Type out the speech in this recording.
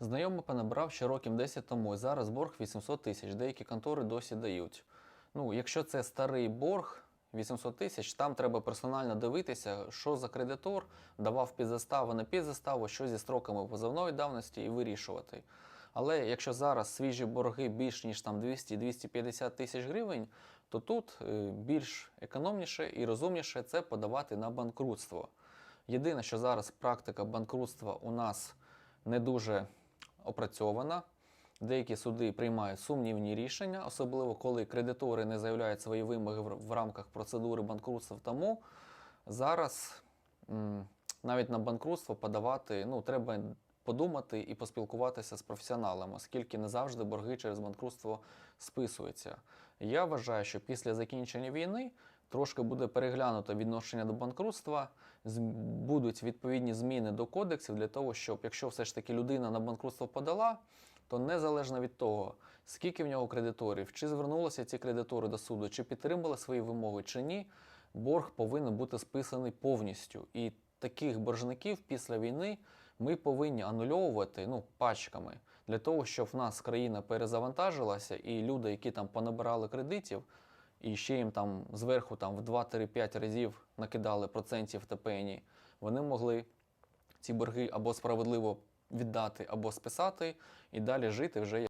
Знайомий понабрав ще років 10 тому, і зараз борг 800 тисяч. Деякі контори досі дають. Ну, якщо це старий борг 800 тисяч, там треба персонально дивитися, що за кредитор давав під заставу, не під заставу, що зі строками позовної давності і вирішувати. Але якщо зараз свіжі борги більш ніж там 200-250 тисяч гривень, то тут е, більш економніше і розумніше це подавати на банкрутство. Єдине, що зараз практика банкрутства у нас не дуже опрацьована. Деякі суди приймають сумнівні рішення, особливо коли кредитори не заявляють свої вимоги в рамках процедури банкрутства. Тому зараз навіть на банкрутство подавати ну, треба подумати і поспілкуватися з професіоналами, оскільки не завжди борги через банкрутство списуються. Я вважаю, що після закінчення війни трошки буде переглянуто відношення до банкрутства, будуть відповідні зміни до кодексів для того, щоб якщо все ж таки людина на банкрутство подала, то незалежно від того, скільки в нього кредиторів, чи звернулися ці кредитори до суду, чи підтримали свої вимоги, чи ні, борг повинен бути списаний повністю. І таких боржників після війни ми повинні анульовувати ну, пачками для того, щоб в нас країна перезавантажилася, і люди, які там понабирали кредитів, і ще їм там зверху там, в 2-5 разів накидали процентів та пені, вони могли ці борги або справедливо віддати, або списати, і далі жити вже